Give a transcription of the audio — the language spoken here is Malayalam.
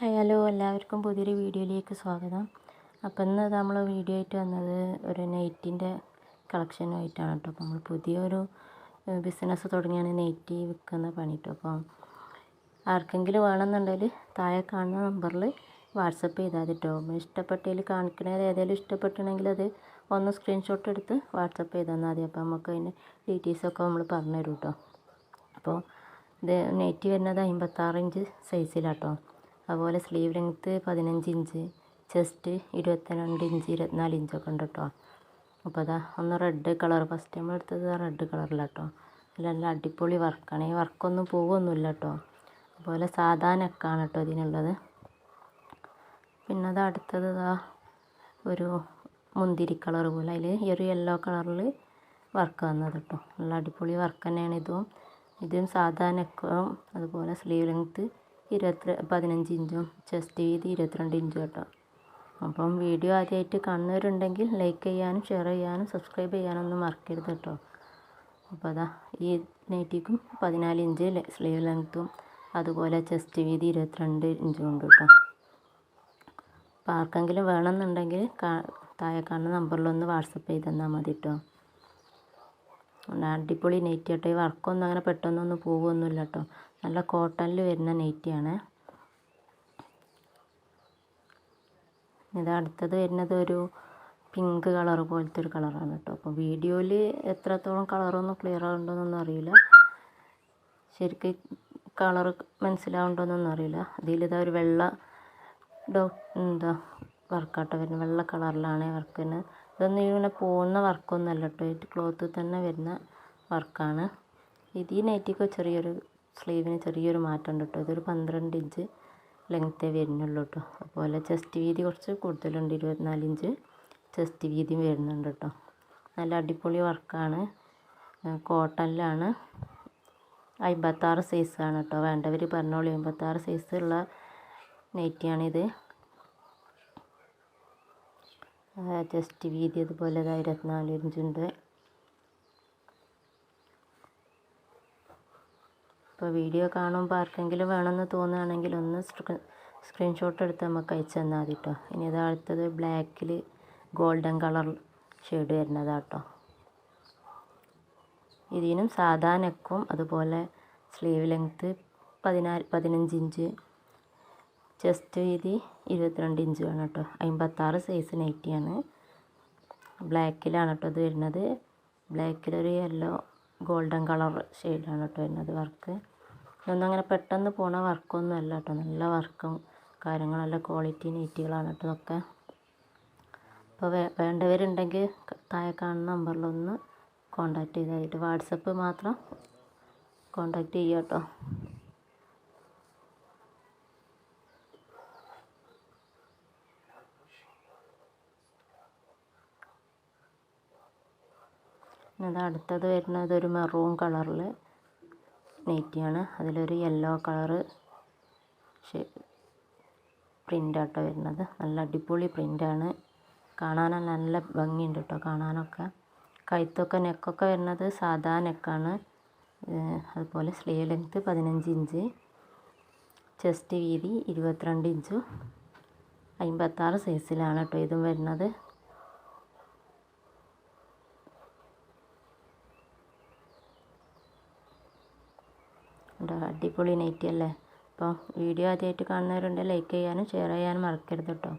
ഹലോ എല്ലാവർക്കും പുതിയൊരു വീഡിയോയിലേക്ക് സ്വാഗതം. അപ്പോൾ ഇന്ന് നമ്മൾ വീഡിയോ ആയിട്ട് വന്നത് ഒരു നെയ്റ്റിന്റെ കളക്ഷനുമായിട്ടാണ് കേട്ടോ. അപ്പോൾ നമ്മൾ പുതിയൊരു ബിസിനസ് തുടങ്ങിയാണ് നെയ്റ്റ് വിൽക്കുന്ന പണി കേട്ടോ. അപ്പം ആർക്കെങ്കിലും വേണമെന്നുണ്ടെങ്കിൽ താഴെ കാണുന്ന നമ്പറിൽ വാട്സപ്പ് ചെയ്താൽ കേട്ടോ. ഇഷ്ടപ്പെട്ടതിൽ കാണിക്കണത് ഏതെങ്കിലും ഇഷ്ടപ്പെട്ടുണ്ടെങ്കിൽ അത് ഒന്ന് സ്ക്രീൻഷോട്ട് എടുത്ത് വാട്സപ്പ് ചെയ്ത് തന്നാൽ മതി. അപ്പോൾ നമുക്ക് അതിന്റെ ഡീറ്റെയിൽസൊക്കെ നമ്മൾ പറഞ്ഞു തരും കേട്ടോ. അപ്പോൾ ഇത് നെയ്റ്റ് വരുന്നത് അമ്പത്താറ് ഇഞ്ച് സൈസിലാട്ടോ അതുപോലെ സ്ലീവ് ലെങ്ത്ത് പതിനഞ്ച് ഇഞ്ച് ചെസ്റ്റ് ഇരുപത്തിരണ്ട് ഇഞ്ച് ഇരുപത്തിനാല് ഇഞ്ചൊക്കെ ഉണ്ട് കേട്ടോ അപ്പോൾ അതാ ഒന്ന് റെഡ് കളർ ഫസ്റ്റ് നമ്മൾ എടുത്തത് റെഡ് കളറിലാട്ടോ നല്ല അടിപൊളി വർക്കാണ് ഈ വർക്കൊന്നും പോവൊന്നുമില്ല കേട്ടോ അതുപോലെ സാധാ നെക്കാണ് കേട്ടോ ഇതിനുള്ളത്. പിന്നെ അത് അടുത്തത് ഇതാ ഒരു മുന്തിരി കളർ പോലെ. അതിൽ ഈ ഒരു യെല്ലോ കളറിൽ വർക്ക് വന്നത് കേട്ടോ നല്ല അടിപൊളി വർക്ക് തന്നെയാണ് ഇതും. ഇതും സാധാ നെക്കും അതുപോലെ സ്ലീവ് ലെങ്ത്ത് ഇരുപത്തി പതിനഞ്ച് ഇഞ്ചും. ചെസ്റ്റ് വീതി ഇരുപത്തിരണ്ട് ഇഞ്ചും കേട്ടോ. അപ്പം വീഡിയോ ആദ്യമായിട്ട് കാണുന്നവരുണ്ടെങ്കിൽ ലൈക്ക് ചെയ്യാനും ഷെയർ ചെയ്യാനും സബ്സ്ക്രൈബ് ചെയ്യാനും ചെയ്യാനൊന്നും മറക്കരുത് കേട്ടോ. അപ്പോൾ അതാ ഈ നൈറ്റിക്കും പതിനാല് ഇഞ്ച് സ്ലീവ് ലെങ്ത്തും അതുപോലെ ചെസ്റ്റ് വീതി ഇരുപത്തിരണ്ട് ഇഞ്ചും ഉണ്ട് കേട്ടോ. അപ്പോൾ ആർക്കെങ്കിലും വേണമെന്നുണ്ടെങ്കിൽ താഴെ കാണുന്ന നമ്പറിലൊന്ന് വാട്സപ്പ് ചെയ്ത് തന്നാൽ മതി കേട്ടോ. അടിപൊളി നെറ്റി കേട്ടോ. ഈ വർക്കൊന്നും അങ്ങനെ പെട്ടെന്നൊന്നും പോകുമൊന്നുമില്ല കേട്ടോ. നല്ല കോട്ടണിൽ വരുന്ന നെറ്റിയാണ് ഇത് അടുത്തത് വരുന്നത് ഒരു പിങ്ക് കളർ പോലത്തെ ഒരു കളറാണ് കേട്ടോ. അപ്പോൾ വീഡിയോയിൽ എത്രത്തോളം കളറൊന്നും ക്ലിയർ ആവുന്നുണ്ടോയെന്നൊന്നും അറിയില്ല. ശരിക്കും കളർ മനസ്സിലാവുന്നുണ്ടോയെന്നൊന്നും അറിയില്ല. അതിലിതാ ഒരു വെള്ള ഡോ എന്താ വർക്കാട്ടോ വരുന്നത്. വെള്ള കളറിലാണ് വർക്കിന് ഇതൊന്നും ഇങ്ങനെ പോകുന്ന വർക്കൊന്നുമല്ല കേട്ടോ. ക്ലോത്തിൽ തന്നെ വരുന്ന വർക്കാണ്. ഇത് ഈ ചെറിയൊരു സ്ലീവിന് ചെറിയൊരു മാറ്റം ഉണ്ട് കേട്ടോ. ഇതൊരു പന്ത്രണ്ട് ഇഞ്ച് ലെങ്ത്തേ വരുന്നുള്ളൂ കേട്ടോ. അതുപോലെ ചെസ്റ്റ് വീതി കുറച്ച് കൂടുതലുണ്ട്. ഇരുപത്തിനാല് ഇഞ്ച് ചെസ്റ്റ് വീതിയും വരുന്നുണ്ട് കേട്ടോ. നല്ല അടിപൊളി വർക്കാണ്. കോട്ടണിലാണ് അമ്പത്താറ് സൈസാണ് കേട്ടോ. വേണ്ടവർ പറഞ്ഞോളൂ അമ്പത്താറ് സൈസുള്ള നൈറ്റിയാണിത് ചെസ്റ്റ് വീതി അതുപോലെ ഇരുപത്തിനാല് ഇഞ്ചുണ്ട്. ഇപ്പോൾ വീഡിയോ കാണുമ്പോൾ ആർക്കെങ്കിലും വേണമെന്ന് തോന്നുകയാണെങ്കിൽ ഒന്ന് സ്ക്രീൻഷോട്ട് എടുത്ത് നമുക്ക് അയച്ചു തന്നാൽ മതി കേട്ടോ ഇനി ഇത് അടുത്തത് ബ്ലാക്കിൽ ഗോൾഡൻ കളർ ഷെയ്ഡ് വരുന്നതാണ് കേട്ടോ ഇതിനും സാധാ നെക്കും അതുപോലെ സ്ലീവ് ലെങ്ത്ത് പതിനാല് പതിനഞ്ച് ഇഞ്ച് ചെസ്റ്റ് വീതി ഇരുപത്തിരണ്ട് ഇഞ്ച് വേണം കേട്ടോ. അമ്പത്താറ് സൈസ് നൈറ്റിയാണ് ബ്ലാക്കിലാണ് കേട്ടോ ഇത് വരുന്നത്. ബ്ലാക്കിലൊരു യെല്ലോ ഗോൾഡൻ കളർ ഷെയ്ഡാണ് കേട്ടോ വരുന്നത് വർക്ക് ഇതൊന്നും അങ്ങനെ പെട്ടെന്ന് പോണ വർക്കൊന്നും അല്ല കേട്ടോ. നല്ല വർക്കും കാര്യങ്ങളും നല്ല ക്വാളിറ്റി നൈറ്റികളാണ് കേട്ടോ ഇതൊക്കെ. അപ്പോൾ വേ വേണ്ടവരുണ്ടെങ്കിൽ താഴെ കാണുന്ന നമ്പറിലൊന്ന് കോണ്ടാക്ട് ചെയ്തായിട്ട് വാട്സപ്പ് മാത്രം കോണ്ടാക്ട് ചെയ്യുക കേട്ടോ. അത് അടുത്തത് വരുന്നത് ഒരു മെറൂൺ കളറിൽ നെറ്റിയാണ്. അതിലൊരു യെല്ലോ കളറ് പ്രിന്റാട്ടോ വരുന്നത്. നല്ല അടിപൊളി പ്രിന്റാണ് കാണാൻ നല്ല ഭംഗിയുണ്ട് കേട്ടോ കാണാനൊക്കെ. കഴുത്തൊക്കെ നെക്കൊക്കെ വരുന്നത് സാധാ നെക്കാണ്. അതുപോലെ സ്ലീവ് ലെങ്ത്ത് പതിനഞ്ച് ഇഞ്ച്. ചെസ്റ്റ് വീതി ഇരുപത്തിരണ്ട് ഇഞ്ചും. അമ്പത്താറ് സൈസിലാണ് കേട്ടോ ഇതും വരുന്നത്. അടിപൊളി നൈറ്റി അല്ലേ? അപ്പോൾ വീഡിയോ ആദ്യമായിട്ട് കാണുന്നവരുണ്ടെങ്കിൽ ലൈക്ക് ചെയ്യാനും ഷെയർ ചെയ്യാനും മറക്കരുത് കേട്ടോ